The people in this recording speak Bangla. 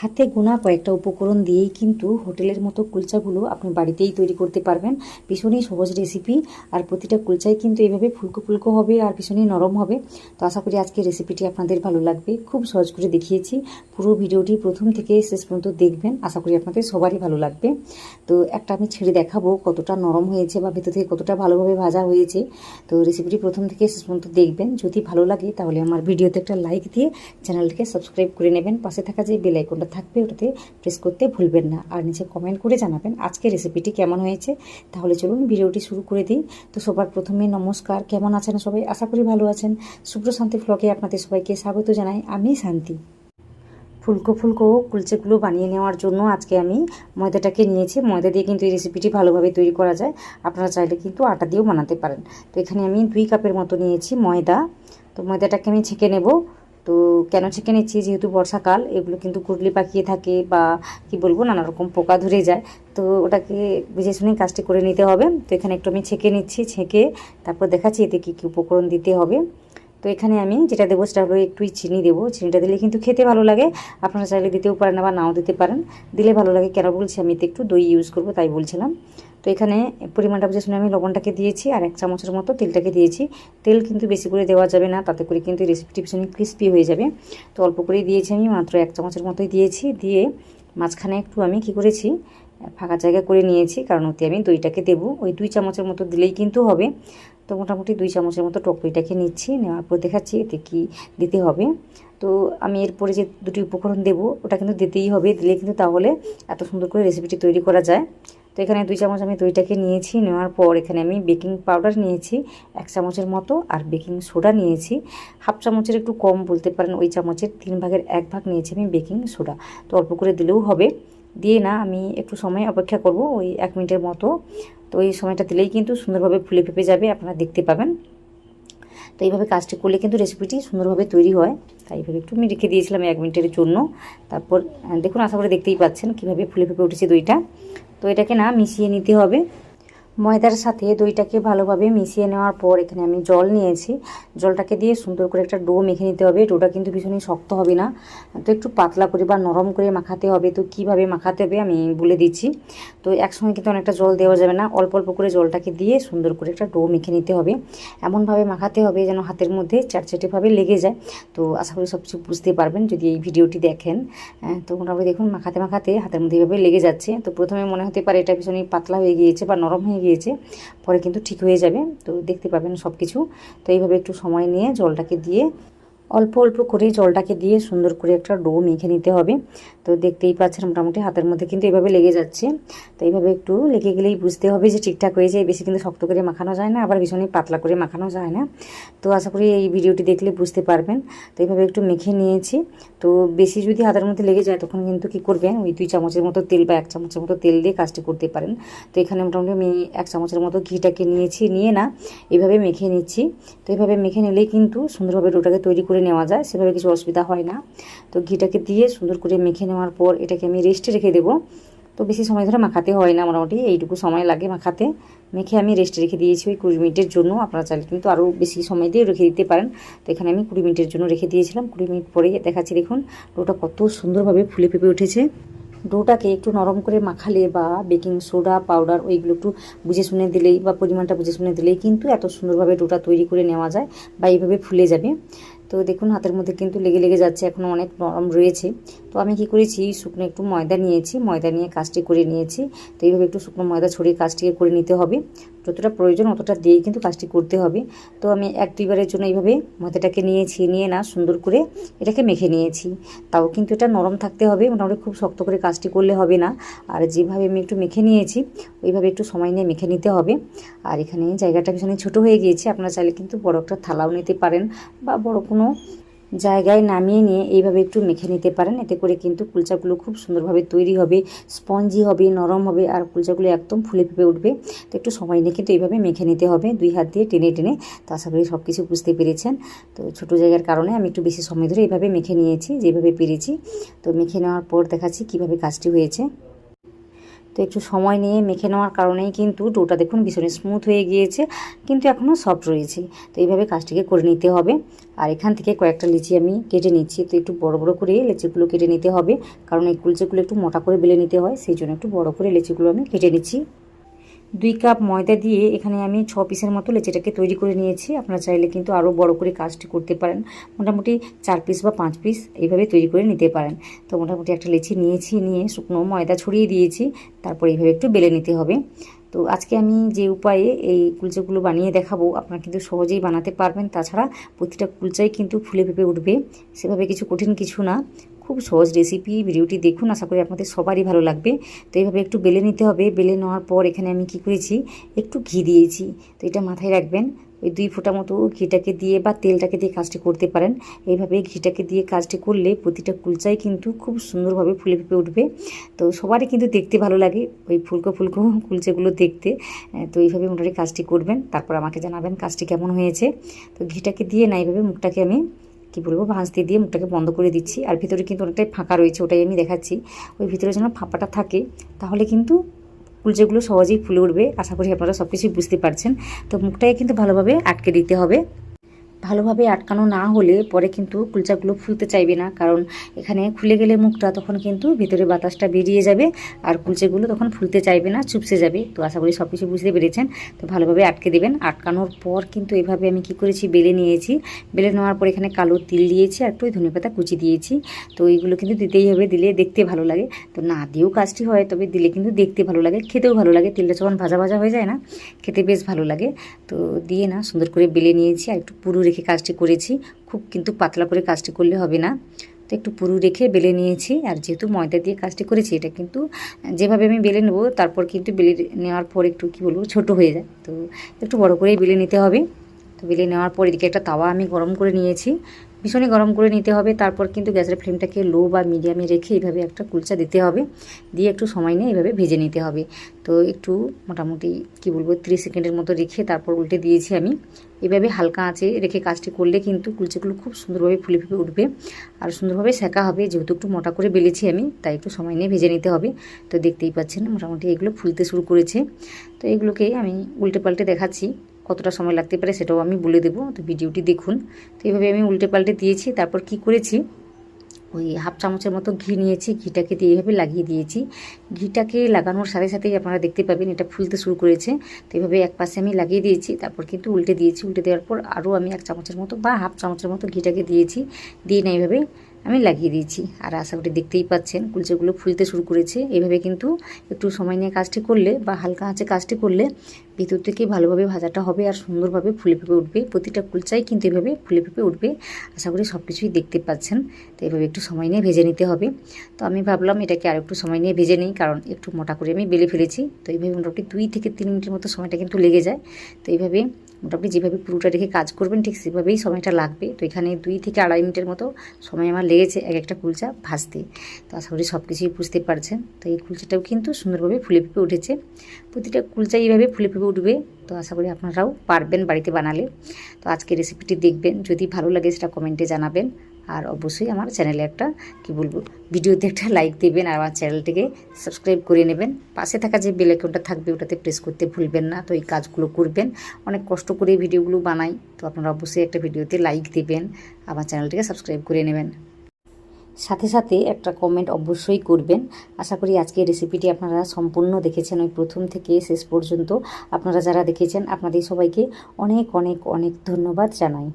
হাতে গোনা কয়েকটা উপকরণ দিয়েই কিন্তু হোটেলের মতো কুলচাগুলো আপনি বাড়িতেই তৈরি করতে পারবেন। ভীষণই সহজ রেসিপি আর প্রতিটা কুলচাই কিন্তু এইভাবে ফুলকো ফুলকো হবে আর ভীষণই নরম হবে। তো আশা করি আজকে রেসিপিটি আপনাদের ভালো লাগবে। খুব সহজ করে দেখিয়েছি। পুরো ভিডিওটি প্রথম থেকে শেষ পর্যন্ত দেখবেন। আশা করি আপনাদের সবারই ভালো লাগবে। তো একটা আমি ছেড়ে দেখাবো কতটা নরম হয়েছে বা ভেতর থেকে কতটা ভালোভাবে ভাজা হয়েছে। তো রেসিপিটি প্রথম থেকে শেষ পর্যন্ত দেখবেন। যদি ভালো লাগে তাহলে আমার ভিডিওতে একটা লাইক দিয়ে চ্যানেলটিকে সাবস্ক্রাইব করে নেবেন। পাশে থাকা যে বেল আইকনটা থাকবে ওটাতে প্রেস করতে ভুলবেন না। আর নিচে কমেন্ট করে জানাবেন আজকে রেসিপিটি কেমন হয়েছে। তাহলে চলুন ভিডিওটি শুরু করে দিই। তো সবার প্রথমে নমস্কার, কেমন আছেন সবাই? আশা করি ভালো আছেন। শুভ্র শান্তি ফ্লকে আপনাদের সবাইকে স্বাগত জানাই। আমি শান্তি। ফুলকো ফুলকো কুলচেগুলো বানিয়ে নেওয়ার জন্য আজকে আমি ময়দাটাকে নিয়েছি। ময়দা দিয়ে কিন্তু এই রেসিপিটি ভালোভাবে তৈরি করা যায়। আপনারা চাইলে কিন্তু আটা দিয়েও বানাতে পারেন। তো এখানে আমি দুই কাপের মতো নিয়েছি ময়দা। তো ময়দাটাকে আমি ছেঁকে নেব। তো কেন ছেঁকে নিচ্ছি? যেহেতু বর্ষাকাল, এগুলো কিন্তু কুটলি পাকিয়ে থাকে বা কি বলব, নানা রকম পোকা ধরে যায়। তো ওটাকে বুঝে শুনে কাজটি করে নিতে হবে। তো এখানে একটু আমি ছেঁকে নিচ্ছি, ছেঁকে তারপর দেখাচ্ছি এতে কী কী উপকরণ দিতে হবে। তো এখানে আমি যেটা দেবো সেটা হলো একটুই চিনি দেবো। চিনিটা দিলে কিন্তু খেতে ভালো লাগে। আপনারা চাইলে দিতেও পারেন আবার নাও দিতে পারেন। দিলে ভালো লাগে। কেন বলছি, আমি এতে একটু দই ইউজ করব, তাই বলছিলাম। তো এখানে পরিমাণটা বুঝে শুনে আমি লবণটাকে দিয়েছি আর এক চামচের মতো তেলটাকে দিয়েছি। তেল কিন্তু বেশি করে দেওয়া যাবে না, তাতে করে কিন্তু রেসিপিটি ভীষণ ক্রিস্পি হয়ে যাবে। তো অল্প করেই দিয়েছি আমি, মাত্র এক চামচের মতোই দিয়েছি। দিয়ে মাঝখানে একটু আমি কি করেছি, ফাঁকা জায়গা করে নিয়েছি, কারণ ওতে আমি দইটাকে দেবো। ওই দুই চামচের মতো দিলেই কিন্তু হবে। তো মোটামুটি দুই চামচের মতো টক দইটাকে নিচ্ছি, নেওয়ার পর দেখাচ্ছি এতে কী দিতে হবে। তো আমি এরপরে যে দুটি উপকরণ দেবো, ওটা কিন্তু দিতেই হবে। দিলে কিন্তু তাহলে এত সুন্দর করে রেসিপিটি তৈরি করা যায়। তো এখানে দুই চামচ আমি দইটাকে নিয়েছি, নেওয়ার পর এখানে আমি বেকিং পাউডার নিয়েছি, এক চামচের মতো, আর বেকিং সোডা নিয়েছি। হাফ চামচের একটু কম বলতে পারেন, ওই চামচের তিন ভাগের এক ভাগ নিয়েছি আমি বেকিং সোডা। তো অল্প করে দিলেও হবে। দিয়ে না, আমি একটু সময় অপেক্ষা করব, ওই এক মিনিটের মতো। তো এই সময়টা দিলেই কিন্তু সুন্দরভাবে ফুলে ফেপে যাবে, আপনারা দেখতে পাবেন। তো এইভাবে কাজটি করলে কিন্তু রেসিপিটি সুন্দরভাবে তৈরি হয়। তাই এইভাবে একটু আমি রেখে দিয়েছিলাম এক মিনিটের জন্য। তারপর দেখুন, আশা করে দেখতেই পাচ্ছেন কীভাবে ফুলে ফেপে উঠেছে দইটা। তো এটাকে না মিশিয়ে নিতে হবে। ময়দার সাথে দইটাকে ভালোভাবে মিশিয়ে নেওয়ার পর এখানে আমি জল নিয়েছি। জলটাকে দিয়ে সুন্দর করে একটা ডো মেখে নিতে হবে। ডোটা কিন্তু ভীষণই শক্ত হবে না। তো একটু পাতলা করে বা নরম করে মাখাতে হবে। তো কীভাবে মাখাতে হবে আমি বলে দিচ্ছি। তো একসঙ্গে কিন্তু অনেকটা জল দেওয়া যাবে না। অল্প অল্প করে জলটাকে দিয়ে সুন্দর করে একটা ডো মেখে নিতে হবে। এমনভাবে মাখাতে হবে যেন হাতের মধ্যে চারচাটেভাবে লেগে যায়। তো আশা করি সব কিছু বুঝতে পারবেন যদি এই ভিডিওটি দেখেন। তো মোটামুটি দেখুন, মাখাতে মাখাতে হাতের মধ্যে এভাবে লেগে যাচ্ছে। তো প্রথমে মনে হতে পারে এটা ভীষণই পাতলা হয়ে গিয়েছে বা নরম হয়ে গিয়েছে। পরে কিন্তু ঠিক হয়ে যাবে। তো দেখতে পাবেন সব কিছু তো এইভাবে একটু সময় নিয়ে জলটাকে দিয়ে অল্প অল্প করে জলটাকে দিয়ে সুন্দর করে একটা ডো মেখে নিতে হবে। তো দেখতেই পাচ্ছেন মোটামুটি হাতের মধ্যে কিন্তু এভাবে লেগে যাচ্ছে। তো এইভাবে একটু লেগে গেলেই বুঝতে হবে যে ঠিকঠাক হয়ে যায় বেশি কিন্তু শক্ত করে মাখানো যায় না, আবার ভীষণই পাতলা করে মাখানো যায় না। তো আশা করি এই ভিডিওটি দেখলে বুঝতে পারবেন। তো এইভাবে একটু মেখে নিয়েছি। তো বেশি যদি হাতের মধ্যে লেগে যায় তখন কিন্তু কী করবেন? ওই দুই চামচের মতো তেল বা এক চামচের মতো তেল দিয়ে কাজটি করতে পারেন। তো এখানে মোটামুটি আমি এক চামচের মতো ঘিটাকে নিয়েছি, নিয়ে না, এইভাবে মেখে নিচ্ছি। তো এইভাবে মেখে নিলেই কিন্তু সুন্দরভাবে ডোটাকে তৈরি করে নেওয়া যায়, সেভাবে কিছু অসুবিধা হয় না। তো ঘিটাকে দিয়ে সুন্দর করে মেখে নেওয়ার পর এটাকে আমি রেস্টে রেখে দেবো। তো বেশি সময় ধরে মাখাতে হয় না মোটামুটি, এইটুকু সময় লাগে মাখাতে। মেখে আমি রেস্টে রেখে দিয়েছি ওই কুড়ি মিনিটের জন্য। আপনারা চাইলে কিন্তু আরও বেশি সময় দিয়ে রেখে দিতে পারেন। তো এখানে আমি কুড়ি মিনিটের জন্য রেখে দিয়েছিলাম। কুড়ি মিনিট পরে দেখাচ্ছি, দেখুন, ডোটা কত সুন্দরভাবে ফুলে ফেপে উঠেছে। ডোটাকে একটু নরম করে মাখালে বা বেকিং সোডা, পাউডার ওইগুলো একটু বুঝে শুনে দিলেই বা পরিমাণটা বুঝে শুনে দিলেই কিন্তু এত সুন্দরভাবে ডোটা তৈরি করে নেওয়া যায় বা এইভাবে ফুলে যাবে। তো দেখুন, হাতের মধ্যে কিন্তু লেগে লেগে যাচ্ছে এখনও অনেক নরম রয়েছে। তো আমি কি করেছি, শুকনো একটু ময়দা নিয়েছি, ময়দা নিয়ে কাজটি করে নিয়েছি। তো এইভাবে একটু শুকনো ময়দা ছড়িয়ে কাজটিকে করে নিতে হবে। যতটা প্রয়োজন অতটা দিয়েই কিন্তু কাজটি করতে হবে। তো আমি এক দুইবারের জন্য এইভাবে ময়দাটাকে নিয়েছি নিয়ে না, সুন্দর করে এটাকে মেখে নিয়েছি। তাও কিন্তু এটা নরম থাকতে হবে, মোটামুটি খুব শক্ত করে কাজটি করলে হবে না। আর যেভাবে আমি একটু মেখে নিয়েছি, ওইভাবে একটু সময় নিয়ে মেখে নিতে হবে। আর এখানে জায়গাটা ভীষণ ছোটো হয়ে গিয়েছে, আপনারা চাইলে কিন্তু বড় একটা থালাও নিতে পারেন বা বড় জায়গায় নামিয়ে নিয়ে এইভাবে একটু মেখে নিতে পারেন। এতে করে কিন্তু কুলচাগুলো খুব সুন্দরভাবে তৈরি হবে, স্পঞ্জি হবে, নরম হবে আর কুলচাগুলো একদম ফুলে ফেপে উঠবে। তো একটু সময় নিয়ে কিন্তু এইভাবে মেখে নিতে হবে। দুই হাত দিয়ে টেনে টেনে তো আশা করি সব কিছু বুঝতে পেরেছেন। তো ছোটো জায়গার কারণে আমি একটু বেশি সময় ধরে এইভাবে মেখে নিয়েছি, যেভাবে পেরেছি। তো মেখে নেওয়ার পর দেখাচ্ছি কীভাবে কাজটি হয়েছে। তো একটু সময় নিয়ে মেখে নেওয়ার কারণেই কিন্তু ডোটা দেখুন ভীষণ স্মুথ হয়ে গিয়েছে, কিন্তু এখনও সফট রয়েছে। তো এইভাবে কাজটিকে করে নিতে হবে। আর এখান থেকে কয়েকটা লিচি আমি কেটে নিচ্ছি। তো একটু বড় বড় করে লিচিগুলো কেটে নিতে হবে, কারণ এই কুলচেগুলো একটু মোটা করে বেলে নিতে হয়, সেই জন্য একটু বড় করে লিচিগুলো আমি কেটে নিচ্ছি। দুই কাপ ময়দা দিয়ে এখানে আমি ছ পিসের মতো লেচিটাকে তৈরি করে নিয়েছি। আপনারা চাইলে কিন্তু আরও বড় করে কাজটি করতে পারেন। মোটামুটি চার পিস বা পাঁচ পিস এইভাবে তৈরি করে নিতে পারেন। তো মোটামুটি একটা লেচি নিয়েছি, নিয়ে শুকনো ময়দা ছড়িয়ে দিয়েছি। তারপর এইভাবে একটু বেলে নিতে হবে। তো আজকে আমি যে উপায়ে এই কুলচাগুলো বানিয়ে দেখাবো, আপনারা কিন্তু সহজেই বানাতে পারবেন। তাছাড়া প্রতিটা কুলচাই কিন্তু ফুলে ফেপে উঠবে। সেভাবে কিছু কঠিন কিছু না। খুব সহজ রেসিপি ভিডিওটি দেখুন, আশা করি আপনাদের সবারই ভালো লাগবে। তো এইভাবে একটু বেলে নিতে হবে। বেলে নেওয়ার পর এখানে আমি কি করেছি, একটু ঘি দিয়েছি। তো এটা মাথায় রাখবেন, ওই দুই ফোঁটা মতো ঘিটাকে দিয়ে বা তেলটাকে দিয়ে কাজটি করতে পারেন। এইভাবে ঘিটাকে দিয়ে কাজটি করলে প্রতিটা কুলচাই কিন্তু খুব সুন্দরভাবে ফুলে ফেপে উঠবে। তো সবারই কিন্তু দেখতে ভালো লাগে ওই ফুলকো ফুলকো কুলচেগুলো দেখতে। তো এইভাবে মোটামুটি কাজটি করবেন। তারপর আমাকে জানাবেন কাজটি কেমন হয়েছে। তো ঘিটাকে দিয়ে না এইভাবে মুখটাকে আমি কী বলব, ভাঁজতে দিয়ে মুখটাকে বন্ধ করে দিচ্ছি। আর ভিতরে কিন্তু অনেকটাই ফাঁকা রয়েছে ওটাই আমি দেখাচ্ছি। ওই ভিতরে যেন ফাঁপাটা থাকে, তাহলে কিন্তু কুলচেগুলো সহজেই ফুলে উঠবে। আশা করি আপনারা সব কিছুই বুঝতে পারছেন। তো মুখটাকে কিন্তু ভালোভাবে আটকে দিতে হবে। ভালোভাবে আটকানো না হলে পরে কিন্তু কুলচাগুলো ফুলতে চাইবে না। কারণ এখানে খুলে গেলে মুখটা তখন কিন্তু ভিতরে বাতাসটা বেরিয়ে যাবে আর কুলচেগুলো তখন ফুলতে চাইবে না, চুপসে যাবে। তো আশা করি সব কিছু বুঝতে পেরেছেন। তো ভালোভাবে আটকে দেবেন। আটকানোর পর কিন্তু এভাবে আমি কি করেছি? বেলে নিয়েছি। বেলে নেওয়ার পর এখানে কালো তিল দিয়েছি আর একটু ধনে পাতা কুচি দিয়েছি। তো এইগুলো কিন্তু দিতেই হবে, দিলে দেখতে ভালো লাগে। তো না দিয়েও কাজটি হয়, তবে দিলে কিন্তু দেখতে ভালো লাগে, খেতেও ভালো লাগে। তিলটা যখন ভাজা ভাজা হয়ে যায় না, খেতে বেশ ভালো লাগে। তো দিয়ে না সুন্দর করে বেলে নিয়েছি আর একটু পুরো রেখে কাজটি করেছি। খুব কিন্তু পাতলা করে কাজটি করলে হবে না। তো একটু পুরু রেখে বেলে নিয়েছি। আর যেহেতু ময়দা দিয়ে কাজটি করেছি, এটা কিন্তু যেভাবে আমি বেলে নেব, তারপর কিন্তু বেলে নেওয়ার পর একটু, কি বলব, ছোট হয়ে যায়। তো একটু বড় করেই বেলে নিতে হবে। তো বেলে নেওয়ার পর এদিকে একটা তাওয়া আমি গরম করে নিয়েছি। ভীষণই গরম করে নিতে হবে, তারপর কিন্তু গ্যাসের ফ্লেমটাকে লো বা মিডিয়ামে রেখে এইভাবে একটা কুলচা দিতে হবে। দিয়ে একটু সময় নিয়ে এইভাবে ভেজে নিতে হবে। তো একটু মোটামুটি, কি বলব, ত্রিশ সেকেন্ডের মতো রেখে তারপর উল্টে দিয়েছি আমি। এভাবে হালকা আঁচে রেখে কাজটি করলে কিন্তু কুলচেগুলো খুব সুন্দরভাবে ফুলে ফুলে উঠবে আর সুন্দরভাবে শেখা হবে। যেহেতু একটু মোটা করে বেলেছি আমি, তাই একটু সময় নিয়ে ভেজে নিতে হবে। তো দেখতেই পাচ্ছেন, মোটামুটি এগুলো ফুলতে শুরু করেছে। তো এগুলোকে আমি উল্টে পাল্টে দেখাচ্ছি। কতটা সময় লাগতে পারে সেটাও আমি বলে দেবো। তো ভিডিওটি দেখুন। তো এইভাবে আমি উল্টে পাল্টে দিয়েছি, তারপর কি করেছি? ওই হাফ চামচের মতো ঘি নিয়েছি, ঘিটাকে দিয়ে এইভাবে লাগিয়ে দিয়েছি। ঘিটাকে লাগানোর সাথে সাথেই আপনারা দেখতে পাবেন, এটা ফুলতে শুরু করেছে। তো এইভাবে এক পাশে আমি লাগিয়ে দিয়েছি, তারপর কিন্তু উল্টে দিয়েছি। উল্টে দেওয়ার পর আরও আমি এক চামচের মতো বা হাফ চামচের মতো ঘিটাকে দিয়েছি। দিয়ে না এইভাবে আমি লাগিয়ে দিয়েছি। আর আশা করি দেখতেই পাচ্ছেন, কুলচেগুলো ফুলতে শুরু করেছে। এভাবে কিন্তু একটু সময় নিয়ে কাজটি করলে বা হালকা আঁচে কাজটি করলে ভিতর থেকে ভালোভাবে ভাজাটা হবে আর সুন্দরভাবে ফুলে ফেপে উঠবে। প্রতিটা কুলচাই কিন্তু এভাবে ফুলে ফেপে উঠবে। আশা করি সব কিছুই দেখতে পাচ্ছেন। তো এভাবে একটু সময় নিয়ে ভেজে নিতে হবে। তো আমি ভাবলাম এটাকে আর একটু সময় নিয়ে ভেজে নিই, কারণ একটু মোটা করে আমি বেলে ফেলেছি। তো এইভাবে মোটামুটি দুই থেকে তিন মিনিটের মতো সময়টা কিন্তু লেগে যায়। তো এইভাবে মোটামুটি যেভাবে পুরোটা রেখে কাজ করবেন, ঠিক সেভাবেই সময়টা লাগবে। তো এখানে দুই থেকে আড়াই মিনিটের মতো সময় আমার লেগেছে এক একটা কুলচা ভাজতে। তো আশা করি সব কিছুই বুঝতে পারছেন। তো এই কুলচাটাও কিন্তু সুন্দরভাবে ফুলে ফেপে উঠেছে। প্রতিটা কুলচা এইভাবে ফুলে ফেপে উঠবে। তো আশা করি আপনারাও পারবেন বাড়িতে বানালে। তো আজকে রেসিপিটি দেখবেন। যদি ভালো লাগে সেটা কমেন্টে জানাবেন। আর অবশ্যই আমার চ্যানেলে একটা, কি বলব, ভিডিওতে একটা লাইক দেবেন আর আমার চ্যানেলটিকে সাবস্ক্রাইব করে নেবেন। পাশে থাকা যে বেল আইকনটা থাকবে, ওটাতে প্রেস করতে ভুলবেন না। তো এই কাজগুলো করবেন। অনেক কষ্ট করে ভিডিওগুলো বানাই। তো আপনারা অবশ্যই একটা ভিডিওতে লাইক দেবেন। আমার চ্যানেলটিকে সাবস্ক্রাইব করে নেবেন। সাথে সাথে একটা কমেন্ট অবশ্যই করবেন। আশা করি আজকে রেসিপিটি আপনারা সম্পূর্ণ দেখেছেন। ওই প্রথম থেকে শেষ পর্যন্ত আপনারা যারা দেখেছেন, আপনাদের সবাইকে অনেক অনেক অনেক ধন্যবাদ জানাই।